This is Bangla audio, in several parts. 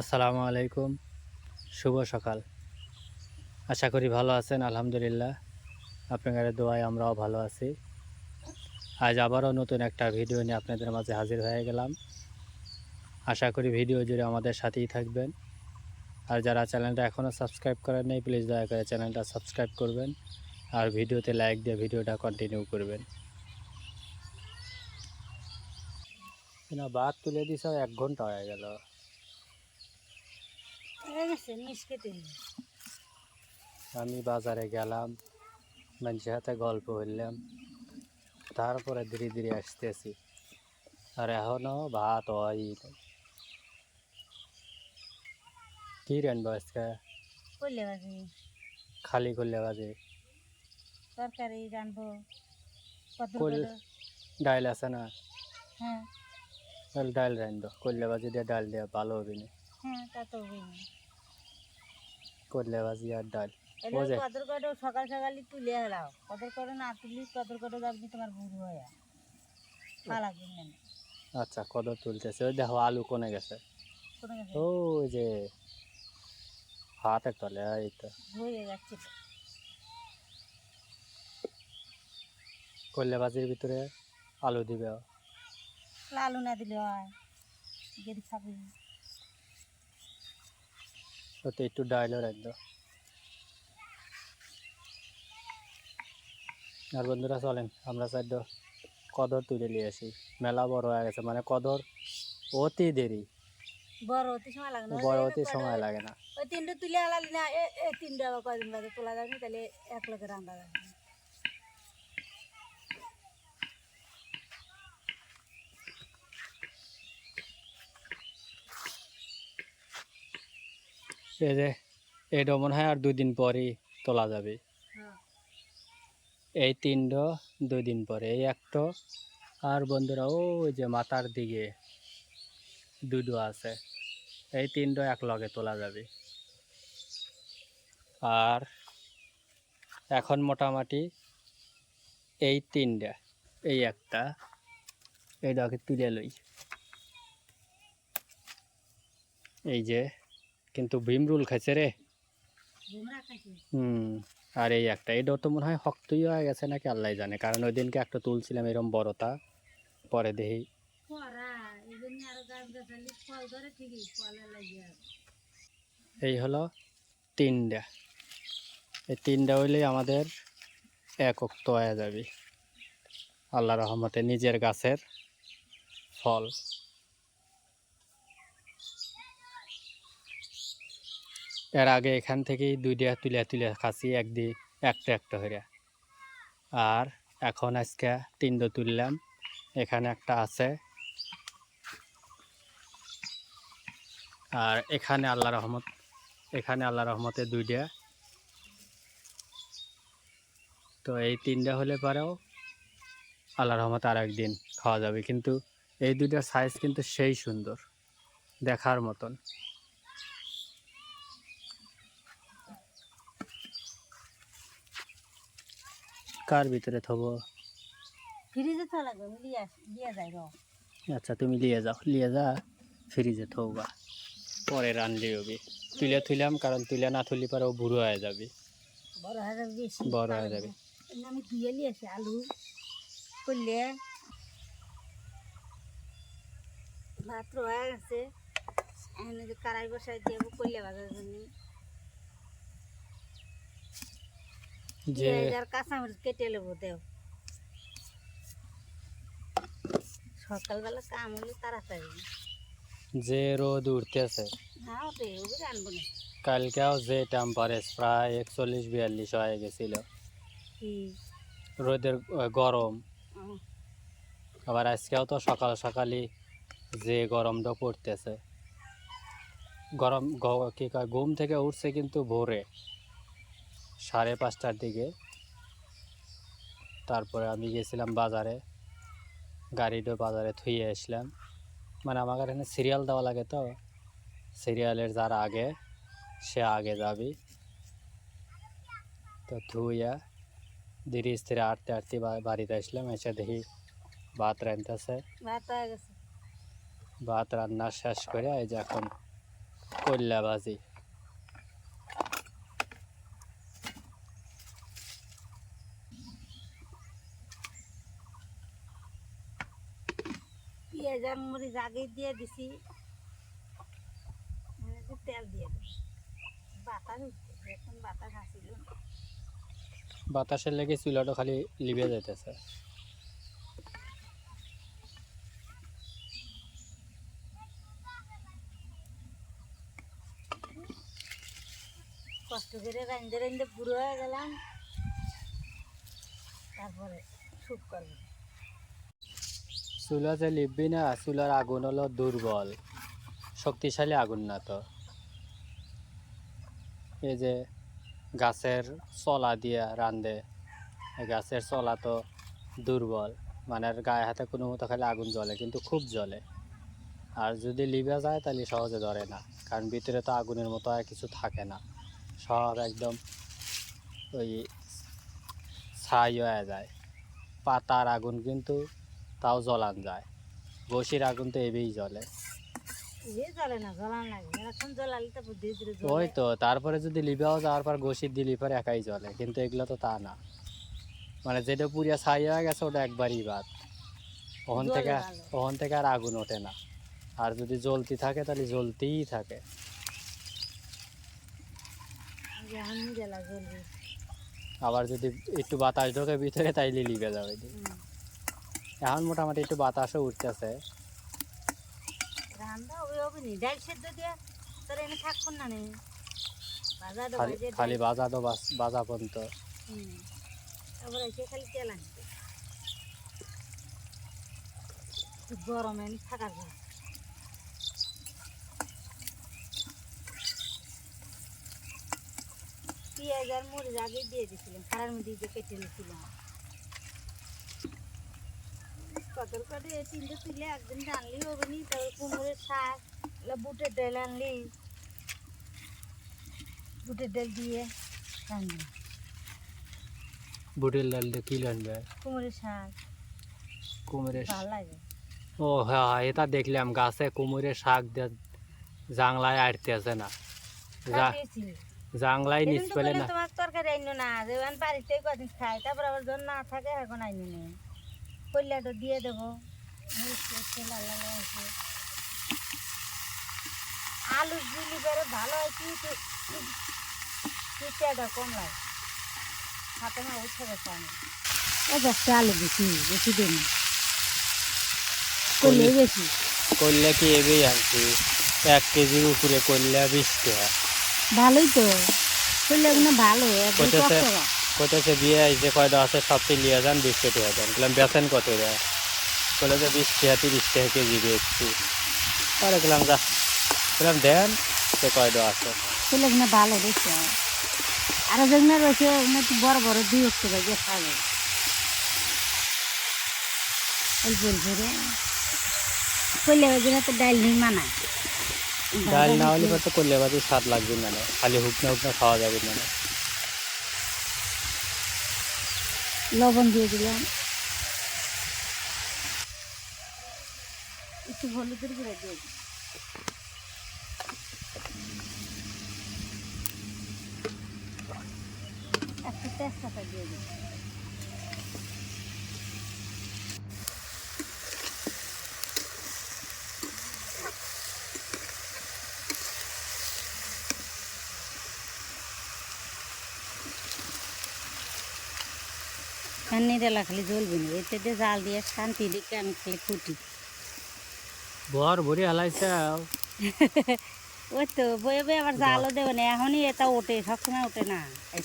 আসসালামু আলাইকুম। শুভ সকাল। আশা করি ভালো আছেন, আলহামদুলিল্লাহ। আপনাদের দোয়ায় আমরাও ভালো আছি। আজ আবারও নতুন একটা ভিডিও নিয়ে আপনাদের মাঝে হাজির হয়ে গেলাম। আশা করি ভিডিও জুড়ে আমাদের সাথেই থাকবেন। আর যারা চ্যানেলটা এখনও সাবস্ক্রাইব করেন নাই, প্লিজ দয়া করে চ্যানেলটা সাবস্ক্রাইব করবেন আর ভিডিওতে লাইক দিয়ে ভিডিওটা কন্টিনিউ করবেন। না বাদ তুলে দিছ, এক ঘণ্টা হয়ে গেল। আমি বাজারে গেলাম মানুষের হাতে গল্প করলাম। তারপরে ধীরে ধীরে আসতেছি। আর এখনও ভাত হয়। কি রানবো আজকে? করলে বাজি। খালি করলে বাজে। তরকারি রানবো কত করলে ডাইল আছে না? হ্যাঁ। তাহলে ডাইল রানবো করলে বাজি দিয়ে ডাল দিয়ে ভালো হবে না। হ্যাঁ তা তো হবেই করলে বাজি আর ডাল। বোঝে। কদর কটো সকাল সকালই তুলে হেলাও কদর করে না তুলি কদর কটো যাবি তোমার বুড়ো হয়ে। আচ্ছা কত তুলতেছে। ওই দেখো আলু কোনে গেছে। ওই যে হাতের তলে এই তো। হয়ে যাচ্ছে করলে বাজির ভিতরে আলু দিবে। লালু না দিলে হয়। গেদি খাবি। ওতে একটু ডাইলও রাখব আর বন্ধুরা চলেন আমরা সাইড কদর তুলে নিয়ে আসি। মেলা বড় হয়ে গেছে মানে কদর অতি দেরি। বড় অতি সময় লাগে না বড় অতি সময় লাগে না। ওই তিনটে তুলে হেলালি না এ এ তিনটে আবার কয়দিন বাদে তোলা যাবে তাহলে এক লোকের রান্না যাবে এই যে এটা মনে হয় আর দুই দিন পরই তোলা যাবে। এই তিনটো দুই দিন পরে। এই একটা আর বন্ধুরা, ওই যে মাথার দিকে দুটো আছে। এই তিনটো এক লগে তোলা যাবে। আর এখন মোটামুটি এই তিনটা এই একটা এইটাকে তুলে লই। এই যে কিন্তু ভীমরুল খাইছে রে। হুম আর এই একটা এটাও তো মনে হয় শক্তই হয়ে গেছে নাকি আল্লাহ জানে কারণ ওই দিনকে একটা তুলছিলাম এরকম বড়তা পরে দেখি। এই হলো তিনটা এই তিনটা হইলেই আমাদের এক অক্ত হয়ে যাবে। আল্লাহ রহমতে নিজের গাছের ফল। এর আগে এখান থেকেই দুইটা তুলে তুলে খাসি একদি একটা একটা হইয়া আর এখন আজকে তিনটা তুললাম। এখানে একটা আছে। আর এখানে আল্লাহ রহমত, এখানে আল্লাহ রহমতে দুই দুইটা তো এই তিনটা হলে পরেও আল্লাহ রহমত আর একদিন খাওয়া যাবে। কিন্তু এই দুইটার সাইজ কিন্তু সেই সুন্দর, দেখার মতন। কার ভিতরে থবো? ফ্রিজে তো লাগবে লিয়ে আস যাই আচ্ছা তুমি নিয়ে যাও নিয়ে যা ফ্রিজে থবা পরে রানলি হবে। তুলে তুলাম কারণ তুলে না তুলি পরে ও বুড়ো হয়ে যাবে। বড় হয়ে যাবে বড় হয়ে যাবে। আমি ধুয়ে নিয়ে আসি আলু করলে। মাত্র হয়ে গেছে। কারাই বসাই দিয়ে করলে বাজার জন্য যে কাঁচামরিচ কেটে নেব দেও। সকালবেলা কাম হলে তাড়াতাড়ি। যে রোদ উঠতেছে। না। কালকেও যে টেম্পারেচার প্রায় একচল্লিশ বিয়াল্লিশ হয়ে গেছিল। রোদের গরম। আবার আজকেও তো সকাল সকালই যে গরমটা পড়তেছে। গরম কি কয় ঘুম থেকে উঠছে কিন্তু ভোরে। সাড়ে পাঁচটার দিকে। তারপরে আমি গেছিলাম বাজারে। গাড়িটা বাজারে থুয়ে আসলাম। মানে আমার এখানে সিরিয়াল দেওয়া লাগে তো। সিরিয়ালের যার আগে সে আগে যাবি। তো ধুইয়া ধীরে স্থিরে আটতে আটতে বাড়িতে আসলাম। এসে দেখি ভাত রাঁধতেছে ভাত ভাত রান্না শেষ করে এই যে এখন কল্যা ভাজি। আর মরিচ আগে দিয়ে দিছি। তেল দিয়ে দেবো বাতাস উঠতেছে এখন বাতাস আসিল না। বাতাসের লেগে চুলাটা খালি লিবে যাইতেছে। কষ্ট করে রান্ধে রান্ধে বুড়ো হয়ে গেলাম। তারপরে সুপ করব। চুলা যে লিখবি না চুলার আগুন হলো দুর্বল শক্তিশালী আগুন না তো। এই যে গাছের চলা দিয়ে রান্ধে গাছের চলা তো দুর্বল মানে গায়ে হাতে কোনো মতো খালি আগুন জ্বলে, কিন্তু খুব জ্বলে। আর যদি লিবে যায় তাহলে সহজে ধরে না কারণ ভিতরে তো আগুনের মতো আর কিছু থাকে না। সব একদম ওই ছাই হয়ে যায়। পাতার আগুন কিন্তু তাও জ্বলান যায়। বসির আগুন তো এবেই জ্বলে। ওই তো তারপরে যদি লিবাও যাওয়ার পর ঘষির দিলি পরে একাই জ্বলে। কিন্তু এগুলো তো তা না। মানে যেটা পুরিয়া ছাই হয়ে গেছে ওটা একবারই বাদ। ওখান থেকে ওখান থেকে আর আগুন ওঠে না। আর যদি জ্বলতি থাকে তাহলে জ্বলতেই থাকে। আবার যদি একটু বাতাস ঢোকে ভিতরে তাইলে লিবে যাবে। এখন মোটামুটি একটু বাতাসও উঠতেছে। খালি বাজা তো বাজা পর্যন্ত। গরমে থাকার পেঁয়াজ আর মরিচ আগে দিয়ে দিয়েছিলাম খারার মধ্যে কেটে নিয়েছিলাম। কতর করে তিনটে তুলে একদিন রানলি হবে নি তারপর কুমড়োর শাক বুটের ডাল আনলি। বুটের ডাল দিয়ে রান্না বুটের ডাল দিয়ে কি লাগবে কুমড়োর শাক কুমিরের ভালো লাগে। ও হ্যাঁ এটা দেখলাম গাছে কুমিরের শাক দিয়ে জাংলায় আটতে আছে না জাংলায় নিচ পেলে না। তোমার তরকারি আইনো না যেমন বাড়িতে কদিন খাই তারপর আবার যখন না থাকে এখন আইনো নেই কল্যাটা দিয়ে দেবো। আলু জিলি করে ভালো হয় কি পিঠাটা কম লাগে। হাতে মা উঠে গেছে আমি ও দশটা আলু বেশি বেশি দিন করলে বেশি। করলে কি এবেই আনছি? এক কেজির উপরে করলে বিশ টাকা। ভালোই তো। করলে না ভালো একদম কইতেছে কোথায় বিয়ে যে কয়টা আছে সবটি লিয়ে যান বিশ টাকা দেন বললাম বেচেন কত দেয় বলে যে বিশ টাকা তিরিশ টাকা কেজি বেচছি। পরে গেলাম যা। বললাম দেন। সে কয়টা আছে। না ভালো দেখছে আর যেগুলো রয়েছে একটু বড় বড় দুই উঠতে পারে খাবে। অল্প অল্প রে করলে জন্য তো ডাল নিয়ে মানায় ডাল না হলে তো করলে বাদে স্বাদ লাগবে না না। খালি হুকনা হুকনা খাওয়া যাবে না না। লবণ দিয়ে দিলাম। একটু হলুদের গুঁড়া দিয়ে দিলাম। একটু তেজপাতা দিয়ে কান্নিটা খালি জ্বলবে না এতে দিয়ে জাল দিয়ে শান্তি দিকে আমি খালি ফুটি বর ভরে হালাইছে ওই তো বয়ে বয়ে আবার জালও দেবে না এখনই এটা ওঠে সবসময় ওঠে না এই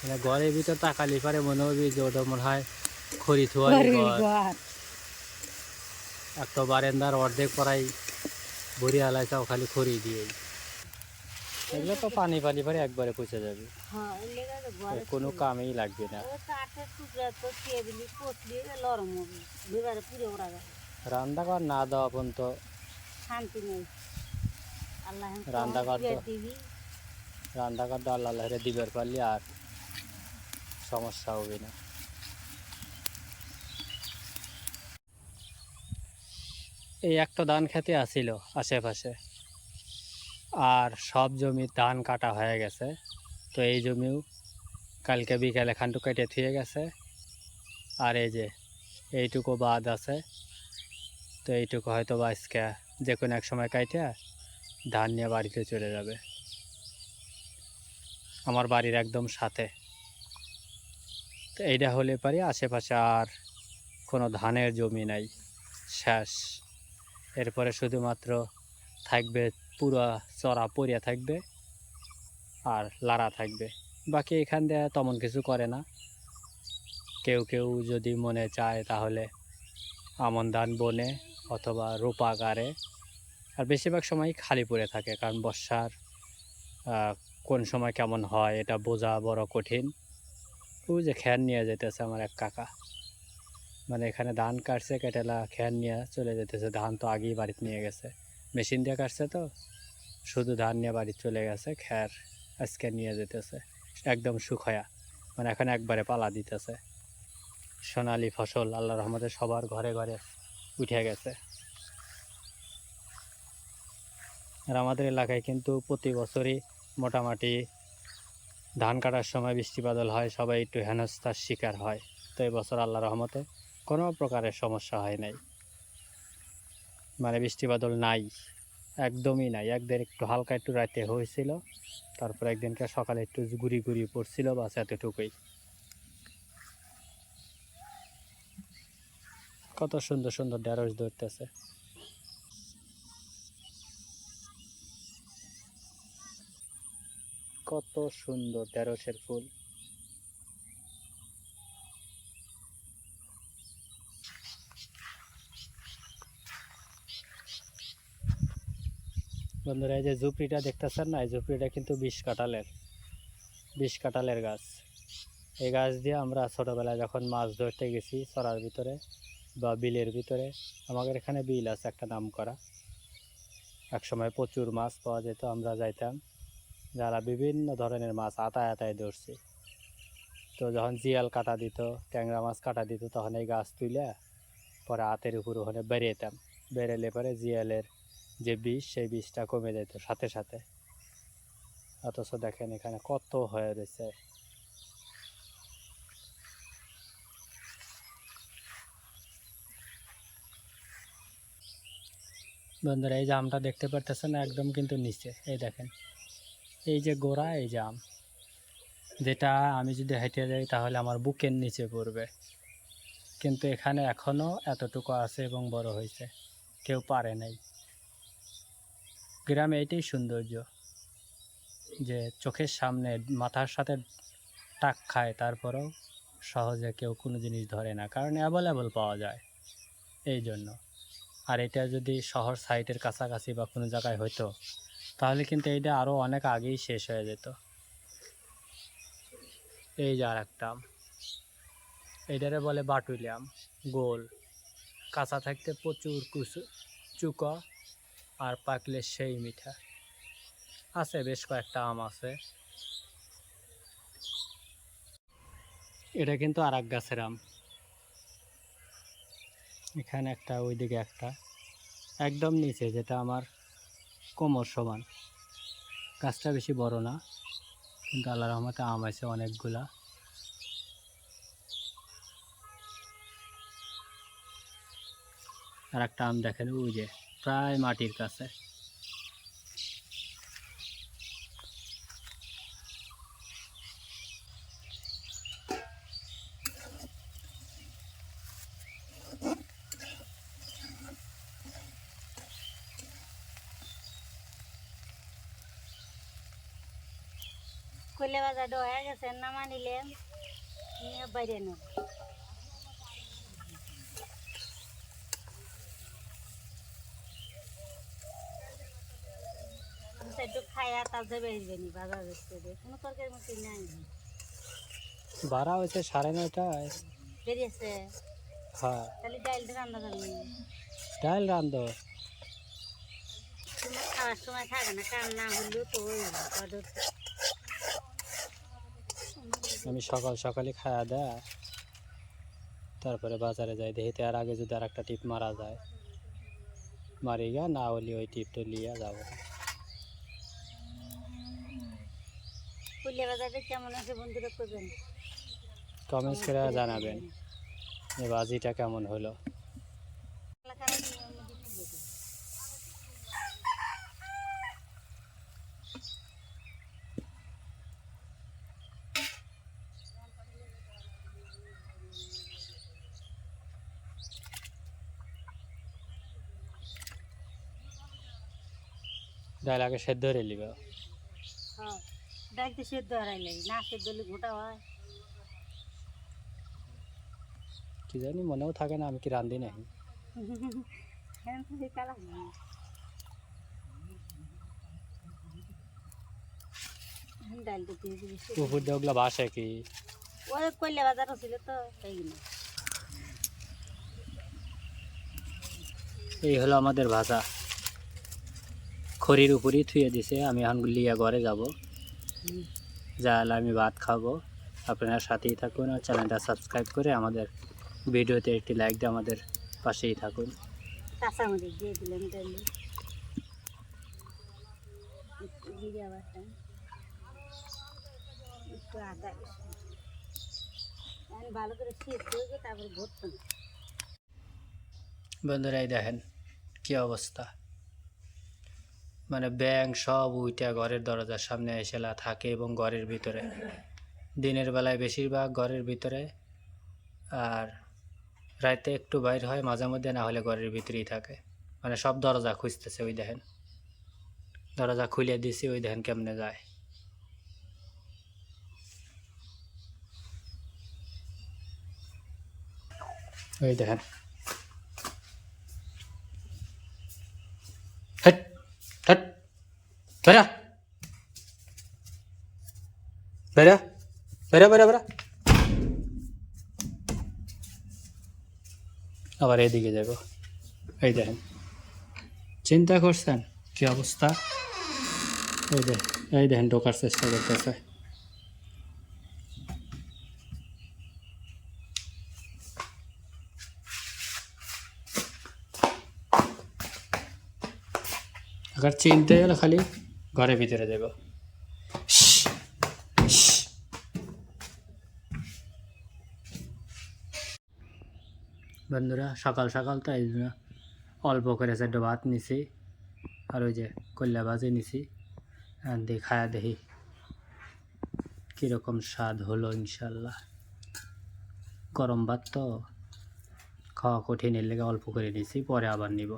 মানে ঘরের ভিতর তাকালি পারে মনে হবে যে ওটা মনে হয় খড়ি ঘর। একটা বারেন্দার অর্ধেক ভরে হালাইছে খালি খড়ি দিয়ে এগুলো তো পানি পানি পারে একবারে পচে যাবে। হ্যাঁ কোনো কামেই লাগবে না। রান্না কর না দেওয়া পর্যন্ত শান্তি নেই। আল্লাহ হেন রান্না কখন কর তো। আল্লাহ আল্লাহরে দিবার পারলে আর সমস্যা হবে না। এই একটা ধান খেতে আসিল আশেপাশে। আর সব জমি ধান কাটা হয়ে গেছে। তো এই জমিও কালকে বিকালে খানটু কেটে থুয়ে গেছে। আর এই যে এইটুকু বাদ আছে, তো এইটুকু হয়তো বা আজকে যে কোনো এক সময় কাইটে ধান নিয়ে বাড়িতে চলে যাবে। আমার বাড়ির একদম সাথে। তো এইটা হলে পারি আশেপাশে আর কোনো ধানের জমি নাই। শেষ। এরপরে শুধুমাত্র থাকবে পুরো চড়া পড়িয়া থাকবে আর লাড়া থাকবে। বাকি এখান দিয়ে তেমন কিছু করে না। কেউ কেউ যদি মনে চায় তাহলে আমন ধান বনে অথবা রোপা গাড়ে আর বেশিরভাগ সময় খালি পড়ে থাকে কারণ বর্ষার কোন সময় কেমন হয় এটা বোঝা বড় কঠিন। ওই যে খ্যান নিয়ে যেতেছে আমার এক কাকা। মানে এখানে ধান কাটছে, কেটেলা খ্যান নিয়ে চলে যেতেছে ধান তো আগেই বাড়িতে নিয়ে গেছে। মেশিন দিয়ে কাটছে তো। শুধু ধান নিয়ে বাড়ি চলে গেছে খ্যার আজকে নিয়ে যেতেছে। একদম সুখয়া মানে এখন একবারে পালা দিতেছে। সোনালি ফসল আল্লাহ রহমতে সবার ঘরে ঘরে উঠে গেছে। আর আমাদের এলাকায় কিন্তু প্রতি বছরই মোটামুটি ধান কাটার সময় বৃষ্টি বাদল হয়, সবাই একটু হেনস্থার শিকার হয়। তো এবছর বছর আল্লাহ রহমতে কোনো প্রকারের সমস্যা হয় নাই। মানে বৃষ্টি বাদল নাই, একদমই নাই। একদিন একটু হালকা একটু রাতে হয়েছিল, তারপর একদিনকে সকালে একটু গুড়ি গুড়ি পড়ছিল বাস এতটুকুই। কত সুন্দর সুন্দর ঢেঁড়স ধরতেছে। কত সুন্দর ঢেঁড়সের ফুল। বন্ধুরা, এই যে ঝুপড়িটা দেখতেছেন না? এই ঝুপড়িটা কিন্তু বিষ কাঁঠালের বিষ কাঁঠালের গাছ। এই গাছ দিয়ে আমরা ছোটোবেলায় যখন মাছ ধরতে গেছি চড়ার ভিতরে বা বিলের ভিতরে, আমাদের এখানে বিল আছে একটা নাম করা। একসময় প্রচুর মাছ পাওয়া যেত, আমরা যাইতাম। যারা বিভিন্ন ধরনের মাছ আতায় আতায় ধরছি। তো যখন জিয়াল কাটা দিত, ট্যাংরা মাছ কাটা দিত, তখন এই গাছ তুলে পরে হাতের উপর ওখানে বেরিয়েতাম বেরেলে পরে জিয়ালের যে বিষ, সেই বিষটা কমে যেত সাথে সাথে। অথচ দেখেন এখানে কত হয়ে রয়েছে। বন্ধুরা, এই জামটা দেখতে পারতেছেন একদম কিন্তু নিচে। এই দেখেন, এই যে গোড়া, এই জাম যেটা আমি যদি হেঁটে যাই, তাহলে আমার বুকের নিচে পড়বে। কিন্তু এখানে এখনও এতটুকু আছে এবং বড় হয়েছে। কেউ পারে নাই। গ্রামে এটাই সৌন্দর্য, যে চোখের সামনে মাথার সাথে টাক খায়, তারপরেও সহজে কেউ কোনো জিনিস ধরে না, কারণ অ্যাভেলেবল পাওয়া যায় এই জন্য। আর এটা যদি শহর সাইটের কাছাকাছি বা কোনো জায়গায় হতো তাহলে কিন্তু এইটা আরও অনেক আগেই শেষ হয়ে যেত। এই যে আর একটা আম এইটারে বলে বাটুলি আম গোল। কাঁচা থাকতে প্রচুর কুচু চুকা। আর পাকলে সেই মিঠা। আছে বেশ কয়েকটা আম আছে। এটা কিন্তু আর এক গাছের আম। এখানে একটা, ওইদিকে একটা। একদম নিচে, যেটা আমার কোমর সমান। গাছটা বেশি বড় না, কিন্তু আল্লাহ রহমতে আম আছে অনেকগুলা। আর একটা আম দেখেন, ওই যে প্রায় মাটির কাছে। কইলে বাজার হয়ে গেছে নামা নিলে নিয়ে বাইরে নেব একটু খাইয়া বেরিয়ে নি বাজার দেখতে কোনো তরকারি মতো নাই ভাড়া হয়েছে সাড়ে নয়টায় বেরিয়েছে। হ্যাঁ। তাহলে ডাইলটা রান্না করবি। ডাল রান্ধ। খাওয়ার সময় থাকে না কার না হলেও তো আমি সকাল সকালে খাওয়া দেয় তারপরে বাজারে যাই দেখি তার আগে যদি আর একটা টিপ মারা যায়। মারি গা না হলে ওই টিপটা লিয়ে যাব। বাজারটা কেমন আছে বন্ধুরা করবেন কমেন্টস করে জানাবেন যে বাজিটা কেমন হলো। ডাল আগে সেদ্ধ করে নিবে। হ্যাঁ। ডাকতে সেদ্ধ হারাইলে না সেদ্ধ হলে ঘোটা হয়। কি জানি মনেও থাকে না আমি কি রান্ধি নাই হ্যাঁ কালা ডালটা দিয়ে উপর ওগুলো বাসে কি? ওই কইলে বাজারও ছিল তো তাই এই হলো আমাদের ভাষা খড়ির উপরই থুয়ে দিছে আমি এখন লিয়া ঘরে যাব। যাহলে আমি ভাত খাব। আপনারা সাথেই থাকুন আর চ্যানেলটা সাবস্ক্রাইব করে আমাদের ভিডিওতে একটি লাইক দিয়ে আমাদের পাশেই থাকুন। ভালো করে সিদ্ধ গিয়ে তারপরে ভরতো বন্ধুরা এই দেখেন কি অবস্থা। মানে ব্যাং সব উইটা ঘরের দরজার সামনে এসেলা থাকে এবং ঘরের ভিতরে। দিনের বেলায় বেশিরভাগ ঘরের ভিতরে আর রাতে একটু বাইর হয়, মাঝে মধ্যে না হলে ঘরের ভিতরেই থাকে। মানে সব দরজা খুঁজতেছে, ওই দেখেন। দরজা খুলে দিছি, ওই দেখেন কেমনে যায়। ওই দেখেন হেট হেট বেরা বেরা বেরা বেরা বেরা আবার এদিকে যাব এই দেখেন চিন্তা করছেন কি অবস্থা এই দেখ এই দেখেন ঢোকার চেষ্টা করতেছে আবার চিনতে গেলে খালি ঘরের ভিতরে যাব বন্ধুরা, সকাল সকাল তো এই জন্য অল্প করে চারটে ভাত নিছি, আর ওই যে কল্যা ভাজি নিছি। খায়া দেখি কীরকম স্বাদ হলো ইনশাল্লাহ। গরম ভাত তো খাওয়া কঠিন এর লেগে অল্প করে নিছি, পরে আবার নিব।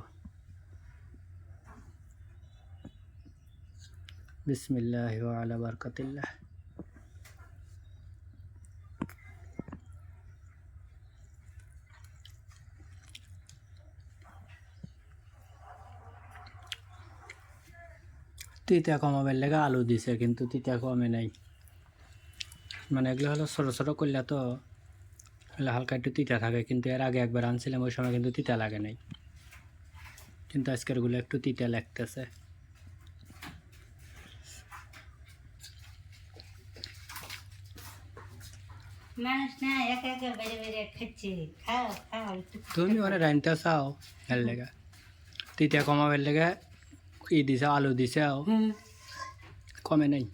বিসমিল্লাহ আলা বারকাতিল্লাহ। তিতা কমাবার লেগে আলু দিছে, কিন্তু তিতা কমে নাই। মানে এগুলো হলো ছোটো ছোটো করলে তো হলে হালকা একটু তিতা থাকে, কিন্তু এর আগে একবার আনছিলাম, ওই সময় কিন্তু তিতা লাগে নাই। কিন্তু আজকেরগুলো একটু তিতা লাগতেছে। মানুষ না একা একা বেড়ে বেড়ে খাচ্ছে খাও খাও একটু তুমি ওরা রাইনতে চাও এর লেগে তিতা কমাবার লেগে ই দিছে আলু দিছে আও হুম কমে নাই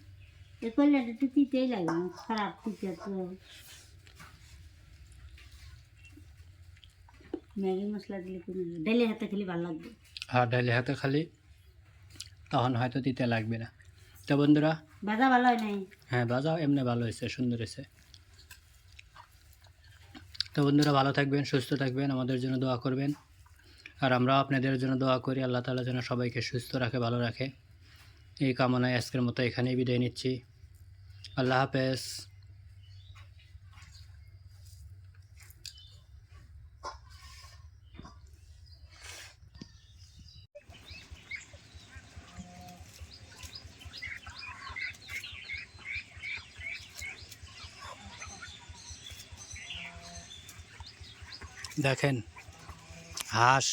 এ করলে একটু তিতেই লাগে না খারাপ তিতে তো ম্যাগি মশলা দিলে কোনো ডালে হাতে খেলে ভালো লাগবে আর ডালি হাতে খালি তখন হয়তো তিতা লাগবে না তো বন্ধুরা ভাজা ভালো হয় নাই হ্যাঁ বাজাও এমনি ভালো হয়েছে সুন্দর হয়েছে তো বন্ধুরা ভালো থাকবেন, সুস্থ থাকবেন, আমাদের জন্য দোয়া করবেন। আর আমরাও আপনাদের জন্য দোয়া করি, আল্লাহ তালা যেন সবাইকে সুস্থ রাখে, ভালো রাখে। এই কামনায় আজকের মতো এখানেই বিদায় নিচ্ছি। আল্লাহ হাফেজ। দেখেন হাঁস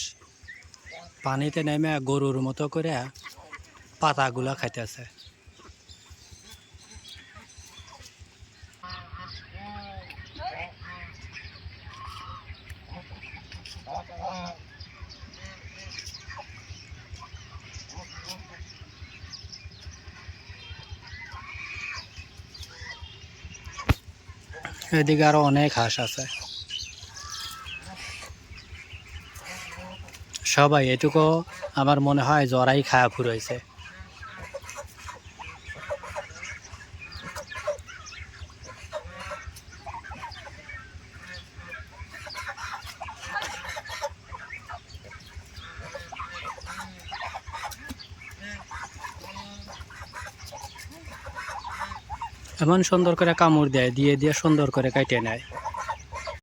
পানিতে নেমে গরুর মতো করে পাতাগুলা খাইতেছে। এদিকে আরও অনেক হাঁস আছে। সবাই এটুকু আমার মনে হয় জরাই খায়া ফুরাইছে এমন সুন্দর করে কামড় দেয়, দিয়ে দিয়ে সুন্দর করে কাটে নেয়।